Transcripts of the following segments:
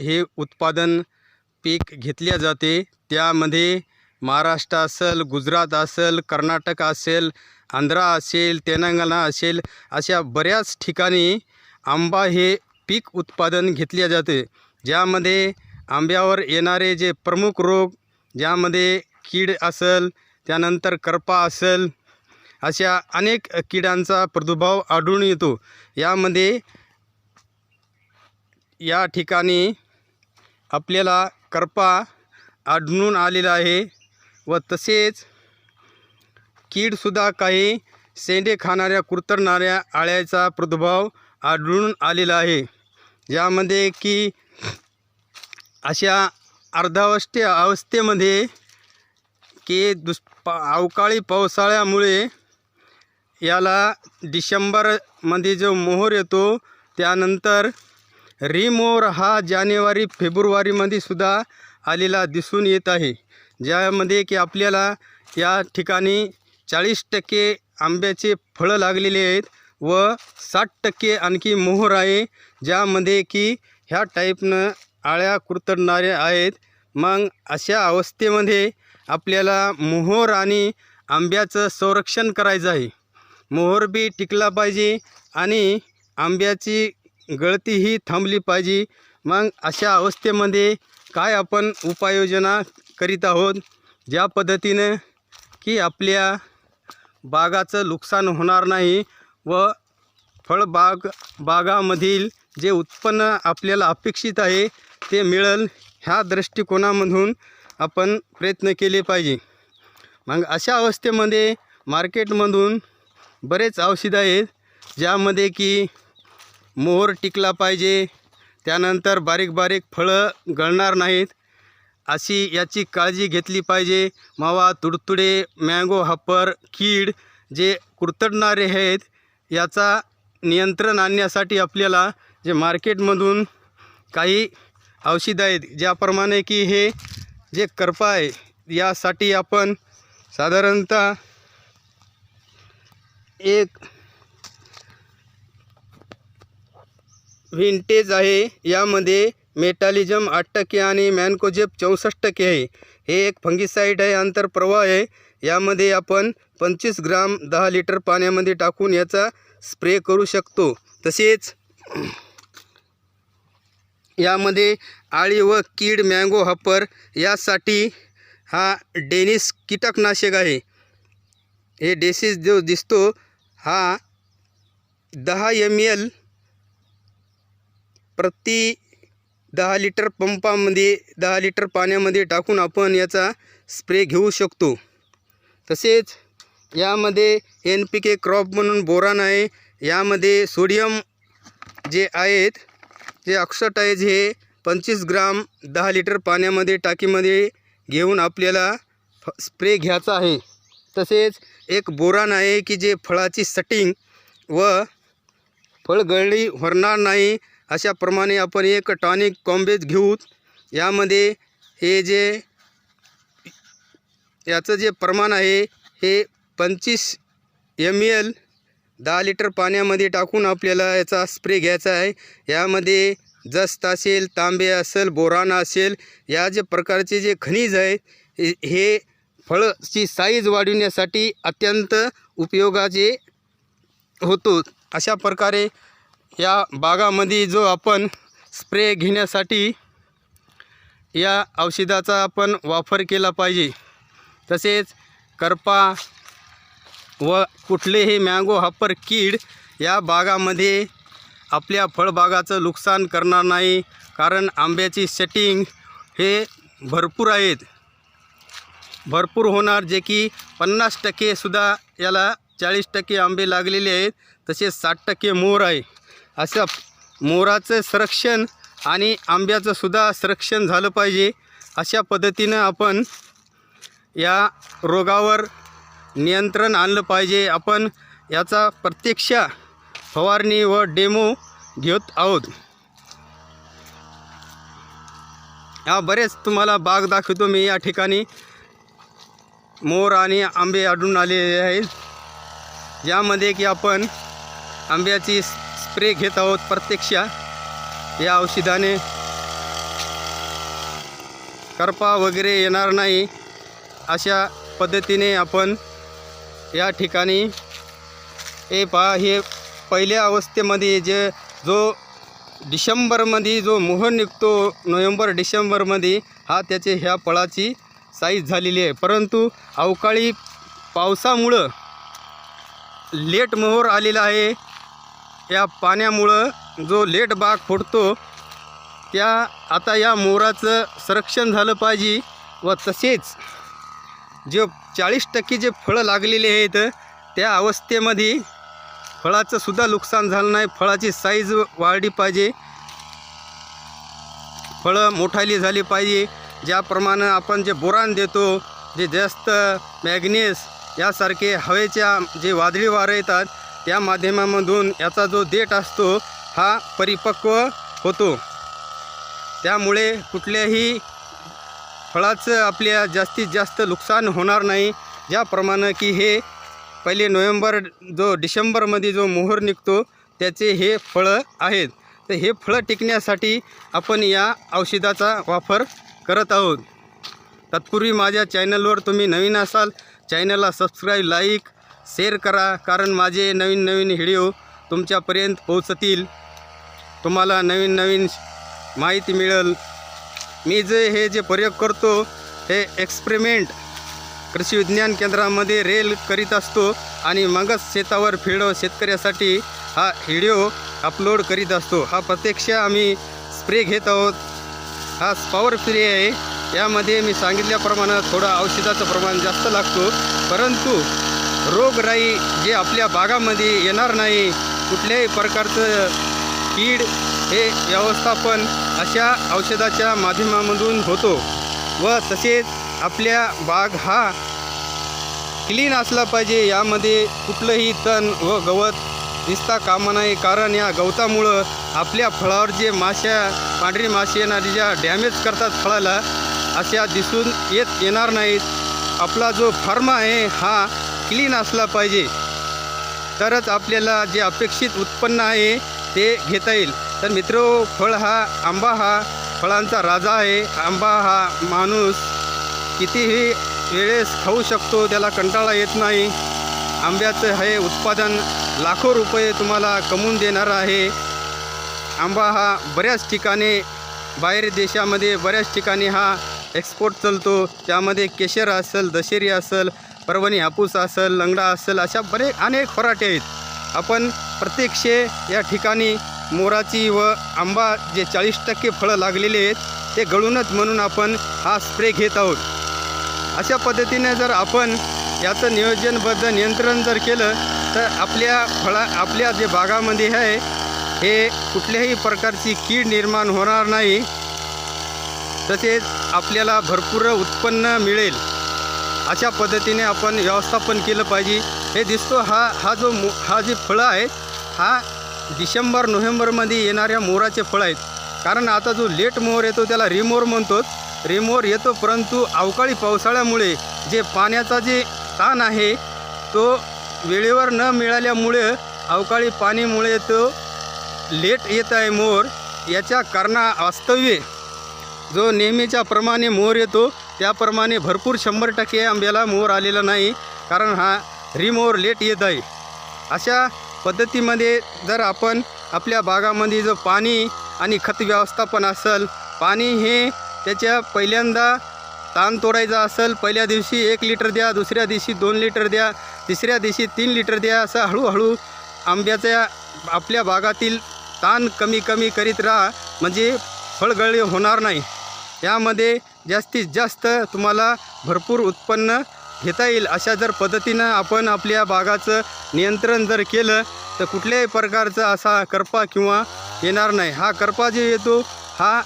हे उत्पादन पीक घेतले जाते. त्यामध्ये महाराष्ट्र असेल गुजरात असेल कर्नाटक असेल आंध्रा असेल तेलंगणा असेल अशा बऱ्याच ठिकाणी आंबा हे पीक उत्पादन घेतले जाते. ज्यामध्ये आंब्यावर येणारे जे प्रमुख रोग ज्यामध्ये कीड असेल त्यानंतर करपा असेल अशा अनेक किडांचा प्रादुर्भाव आढळून येतो. यामध्ये या ठिकाणी आपल्याला करपा आढळून आलेला आहे व तसेच कीडसुद्धा काही शेंडे खाणाऱ्या कुरतरणाऱ्या आळ्याचा प्रादुर्भाव आढळून आलेला आहे. यामध्ये की अशा अर्धावस्थे अवस्थेमध्ये की दुष् पा अवकाळी पावसाळ्यामुळे याला डिसेंबरमध्ये जो मोहर येतो त्यानंतर रिमोर हा जानेवारी फेब्रुवारीमध्ये सुद्धा आलेला दिसून येत आहे. ज्यामध्ये की आपल्याला या ठिकाणी चाळीस टक्के आंब्याचे फळं लागलेले आहेत व साठ टक्के आणखी मोहर आहे ज्यामध्ये की ह्या टाईपनं आळ्या कुरतडणाऱ्या आहेत. मग अशा अवस्थेमध्ये आपल्याला मोहर आणि आंब्याचं संरक्षण करायचं आहे. मोहर बी टिकला पाहिजे आणि आंब्याची गळती ही थांबली पाहिजे. मग अशा अवस्थेमध्ये काय आपण उपाययोजना करीत आहोत? ज्या पद्धतीनं की आपल्या बागाचं नुकसान होणार नाही व फळबाग बागामधील जे उत्पन्न आपल्याला अपेक्षित आहे ते मिळेल ह्या दृष्टिकोनामधून आपण प्रयत्न केले पाहिजे. मग अशा अवस्थेमध्ये मार्केटमधून बरेच औषधं आहेत ज्यामध्ये की मोहर टिकला पाहिजे. त्यानंतर बारीक बारीक फळं गळणार नाहीत. अशी याची काळजी घेतली पाहिजे. मावा तुडतुडे मँगो हापर कीड जे कुरतडणारे आहेत याचा नियंत्रण आणण्यासाठी आपल्याला जे मार्केटमधून काही औषधं आहेत ज्याप्रमाणे की हे जे करपा आहे यासाठी आपण साधारणतः एक व्हिंटेज आहे. यामध्ये मेटालिझम आठ टक्के आणि मॅनकोजेप चौसष्ट टक्के आहे. हे एक फंगिसाईड आहे आंतरप्रवाह आहे. यामध्ये आपण पंचवीस ग्राम दहा लिटर पाण्यामध्ये टाकून याचा स्प्रे करू शकतो. तसेच यामध्ये आळी व कीड मँगो हपर यासाठी हा डेनिस कीटकनाशक आहे. हे डेसिस जो दिसतो हा दहा एम एल प्रति दहा लिटर पंपामध्ये दहा लिटर पाण्यामध्ये टाकून आपण याचा स्प्रे घेऊ शकतो. तसेच यामध्ये एन पी के क्रॉप म्हणून बोरान आहे. यामध्ये सोडियम जे आहेत जे ऑक्सटाईज हे पंचवीस ग्राम दहा लिटर पाण्यामध्ये टाकीमध्ये घेऊन आपल्याला फ स्प्रे घ्यायचा आहे. तसेच एक बोरान आहे की जे फळाची सटिंग व फळ गळली होणार नाही. अशाप्रमाणे आपण एक टॉनिक कॉम्बेज घेऊ यामध्ये हे जे याचं जे प्रमाण आहे हे पंचवीस एम एल दहा लिटर पाण्यामध्ये टाकून आपल्याला याचा स्प्रे घ्यायचा आहे. यामध्ये जस्त असेल तांबे असेल बोराना असेल या जे प्रकारचे जे खनिज आहे हे- हे फळची साईज वाढविण्यासाठी अत्यंत उपयोगाचे होतो. अशा प्रकारे या बागामध्ये जो आपण स्प्रे घेण्यासाठी या औषधाचा आपण वापर केला पाहिजे. तसेच करपा व कुठलेही मँगो हापर कीड या बागामध्ये आपल्या फळबागाचं नुकसान करणार नाही कारण आंब्याची सेटिंग हे भरपूर आहेत. भरपूर होणार जे की पन्नास टक्केसुद्धा याला चाळीस टक्के आंबे लागलेले आहेत तसेच साठ टक्के मोर आहे. असं मोराचं संरक्षण आणि आंब्याचंसुद्धा संरक्षण झालं पाहिजे. अशा पद्धतीनं आपण या रोगावर नियंत्रण आणलं पाहिजे. आपण याचा प्रत्यक्ष फवारणी व डेमो घेत आहोत. हा बरेच तुम्हाला बाग दाखवतो मी या ठिकाणी. मोर आणि आंबे आढळून आलेले आहेत. ज्यामध्ये की आपण आंब्याची स्प्रे घेत आहोत प्रत्यक्ष या. औषधाने. करपा वगैरे येणार नाही. अशा पद्धतीने आपण या ठिकाणी हे पहा हे पहिल्या अवस्थेमध्ये जे जो डिसेंबरमध्ये जो मोहर निघतो नोव्हेंबर डिसेंबरमध्ये हा त्याचे ह्या फळाची साईज झालेली आहे. परंतु अवकाळी पावसामुळं लेट मोहर आलेला आहे. या पाण्यामुळं जो लेट बाग फुटतो त्या आता या मोराचं संरक्षण झालं पाहिजे व तसेच जे चाळीस टक्के जे फळं लागलेले आहेत त्या अवस्थेमध्ये फळाचं सुद्धा नुकसान झालं नाही. फळाची साईज वाढली पाहिजे. फळं मोठाली झाली पाहिजे. ज्याप्रमाणे आपण जे बोरान देतो जे जास्त मॅग्नेस यासारखे हवेच्या जे वादळी वारं येतात त्या माध्यमामधून याचा जो देठ असतो हा परिपक्व होतो. त्यामुळे कुठल्याही फळाचं आपल्या जास्तीत जास्त नुकसान होणार नाही. ज्याप्रमाणे की हे पहिले नोव्हेंबर जो डिसेंबरमध्ये जो मोहर निघतो त्याचे हे फळं आहेत. तर हे फळं टिकण्यासाठी आपण या औषधाचा वापर करत आहोत. तत्पूर्वी माझ्या चॅनलवर तुम्ही नवीन असाल चॅनलला सबस्क्राईब लाईक शेअर करा कारण माझे नवीन नवीन व्हिडिओ तुमच्यापर्यंत पोहोचतील. तुम्हाला नवीन नवीन माहिती मिळेल. मी जे हे जे प्रयोग करतो हे एक्सपेरिमेंट कृषी विज्ञान केंद्रामध्ये रेल करीत असतो आणि मगच शेतावर फिरव शेतकऱ्यासाठी हा व्हिडिओ अपलोड करीत असतो. हा प्रत्यक्ष आम्ही स्प्रे घेत आहोत. हा पॉवर फ्री आहे. यामध्ये मी सांगितल्याप्रमाणे थोडं औषधाचं प्रमाण जास्त लागतो. परंतु रोगराई जे आपल्या बागामध्ये येणार नाही कुठल्याही प्रकारचं कीड हे व्यवस्थापन अशा औषधाच्या माध्यमामधून होतो. व तसेच आपल्या बाग हा क्लीन असला पाहिजे यामध्ये कुठलंही तण व गवत दिसता कामा नाही कारण या गवतामुळं आपल्या फळावर जे माश्या पांढरी माशी येणारी ज्या डॅमेज करतात फळाला अशा दिसून येत येणार नाहीत. आपला जो फार्मा आहे हा क्लीन असला पाहिजे. तरच आपल्याला जे अपेक्षित उत्पन्न आहे ते घेता येईल. तर मित्र फळ हा आंबा हा फळांचा राजा आहे. आंबा हा माणूस कितीही वेळेस खाऊ शकतो त्याला कंटाळा येत नाही. आंब्याचं हे उत्पादन लाखो रुपये तुम्हाला कमवून देणार आहे. आंबा हा बऱ्याच ठिकाणी बाहेर देशामध्ये बऱ्याच ठिकाणी हा एक्सपोर्ट चालतो. त्यामध्ये केशर असेल दशेरी असेल परभणी हापूस असेल लंगडा असेल अशा बरे अनेक फराटे आहेत. आपण प्रत्यक्ष या ठिकाणी मोराची व आंबा जे चाळीस टक्के फळं लागलेले आहेत ते गळूनच म्हणून आपण हा स्प्रे घेत आहोत. अशा पद्धतीने जर आपण याचं नियोजनबद्ध नियंत्रण जर केलं तर आपल्या फळा आपल्या जे बागामध्ये आहे हे कुठल्याही प्रकारची कीड निर्माण होणार नाही. तसेच आपल्याला भरपूर उत्पन्न मिळेल. अशा पद्धतीने आपण व्यवस्थापन केलं पाहिजे. हे दिसतो हा हा जो मो हा जे फळं आहेत हा डिसेंबर नोव्हेंबरमध्ये येणाऱ्या मोराचे फळं आहेत. कारण आता जो लेट मोर येतो त्याला रिमोर म्हणतो रिमोर येतो परंतु अवकाळी पावसाळ्यामुळे जे पाण्याचा जे ताण आहे तो वेळेवर न मिळाल्यामुळे अवकाळी पाणीमुळे तो लेट येत आहे मोर. याच्या कारणा वास्तव्य जो नेहमीच्या प्रमाणे मोर येतो त्याप्रमाणे भरपूर शंभर टक्के आंब्याला मोर आलेला नाही कारण हा रिमोर लेट येत आहे. अशा पद्धतीमध्ये जर आपण आपल्या बागामध्ये जो पाणी आणि खत व्यवस्थापन असेल पाणी हे त्याच्या पहिल्यांदा ताण तोडायचा असेल पहिल्या दिवशी एक लिटर द्या दुसऱ्या दिवशी दोन लिटर द्या तिसऱ्या दिवशी तीन लिटर द्या असं हळूहळू आंब्याच्या आपल्या भागातील ताण कमी कमी करीत राहा म्हणजे फळगळी होणार नाही. यामध्ये जास्तीत जास्त तुम्हाला भरपूर उत्पन्न घेता येईल अशा जर पद्धतीनं आपण आपल्या बागाचं नियंत्रण जर केलं तर कुठल्याही प्रकारचा असा करपा किंवा येणार नाही. हा करपा जे येतो हा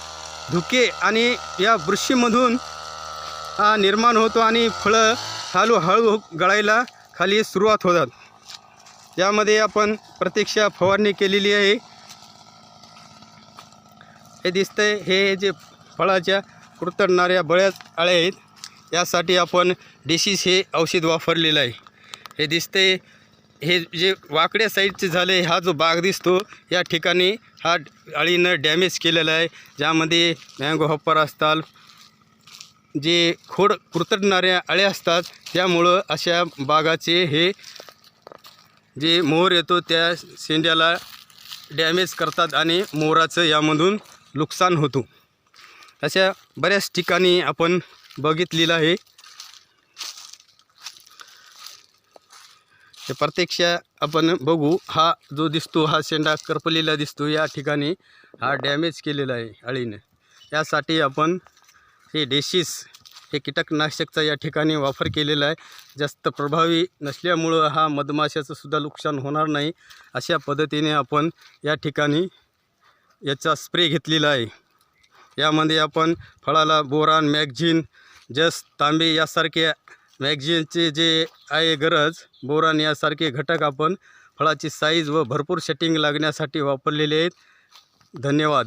धुके आणि या बुरशीमधून हा निर्माण होतो आणि फळं हळू हळू गळायला खाली सुरुवात होतात. यामध्ये आपण प्रत्यक्ष फवारणी केलेली आहे. हे दिसतंय हे जे फळाच्या कुरतडणाऱ्या बळ्याच आळ्या आहेत. यासाठी आपण डिसीस हे औषध वापरलेलं आहे. हे दिसते हे जे वाकड्या साईडचे झाले हा जो बाग दिसतो या ठिकाणी हा अळीनं डॅमेज केलेला आहे. ज्यामध्ये मँगो हॉपर असतात जे खोड कुरतडणाऱ्या अळ्या असतात त्यामुळं अशा बागाचे हे जे मोहर येतो त्या शेंड्याला डॅमेज करतात आणि मोहराचं यामधून नुकसान होतो. अशा बऱ्याच ठिकाणी आपण बघितलेलं आहे. हे प्रत्यक्ष आपण बघू हा जो दिसतो हा शेंडा करपलेला दिसतो या ठिकाणी हा डॅमेज केलेला आहे अळीने. यासाठी आपण हे डेशिस हे कीटकनाशकचा या ठिकाणी वापर केलेला आहे. जास्त प्रभावी नसल्यामुळं हा मधमाशाचं सुद्धा नुकसान होणार नाही. अशा पद्धतीने आपण या ठिकाणी याचा स्प्रे घेतलेला आहे. यामध्ये आपण फळाला बोरान मॅगझिन जस तांबे यासारख्या मॅगझिनचे जे आहे गरज बोरान यासारखे घटक आपण फळाची साईज व भरपूर सेटिंग लागण्यासाठी वापरलेले आहेत. धन्यवाद.